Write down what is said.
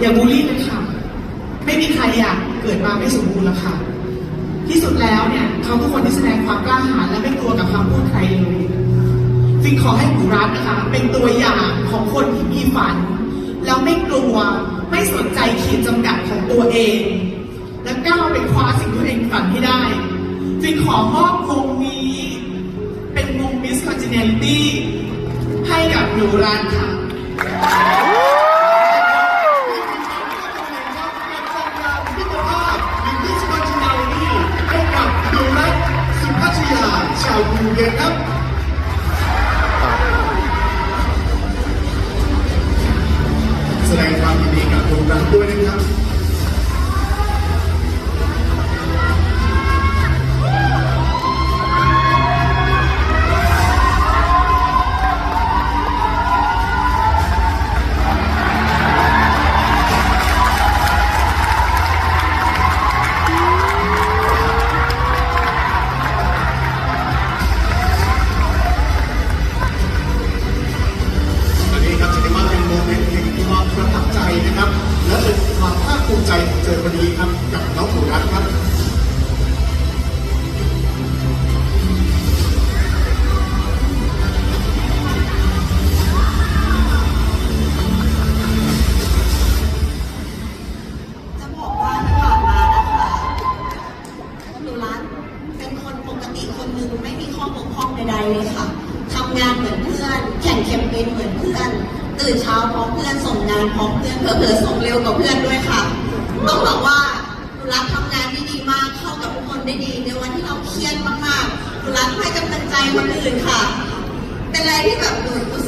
อย่าบูลลี่เลยค่ะ ไม่มีใครอยากเกิดมาไม่สมบูรณ์หรอกค่ะ ที่สุดแล้วเนี่ยเขาคือคนที่แสดงความกล้าหาญและไม่กลัวกับคำพูดใครเลยฟินขอให้หนูรัฐนะคะ เป็นตัวอย่างของคนที่มีฝัน แล้วไม่กลัวไม่สนใจขีดจำกัดของตัวเอง และก้าวไปคว้าสิ่งที่ตัวเองฝันให้ได้ฟินขอมอบมงนี้ เป็นมง Miss Congeniality ให้กับหนูรัฐค่ะาชาวภูเก็ตครับแสดงความยินดีกับดูรัตด้วยนะครับ ใจของเจอวันนี้ครับกับน้องหมูรัตครับจะบอกว่าที่ผ่านมานะคะตูรัตเป็นคนปกติคนหนึ่งไม่มีข้อบกพร่องใดๆเลยค่ะทำงานเหมือนเพื่อนแข่งแคมเปญเหมือนเพื่อนตื่นเช้าพร้อมเพื่อนส่งงานพร้อมเพื่อนเผลอๆส่งเร็วกว่าเพื่อนด้วยค่ะ ต้องบอกว่าคุณรัตทำงานได้ดีมากเข้ากับทุกคนได้ดี ในวันที่เราเครียดมากๆคุณรัตให้กำลังใจคนอื่นค่ะ เป็นอะไรที่แบบหนูรู้สึก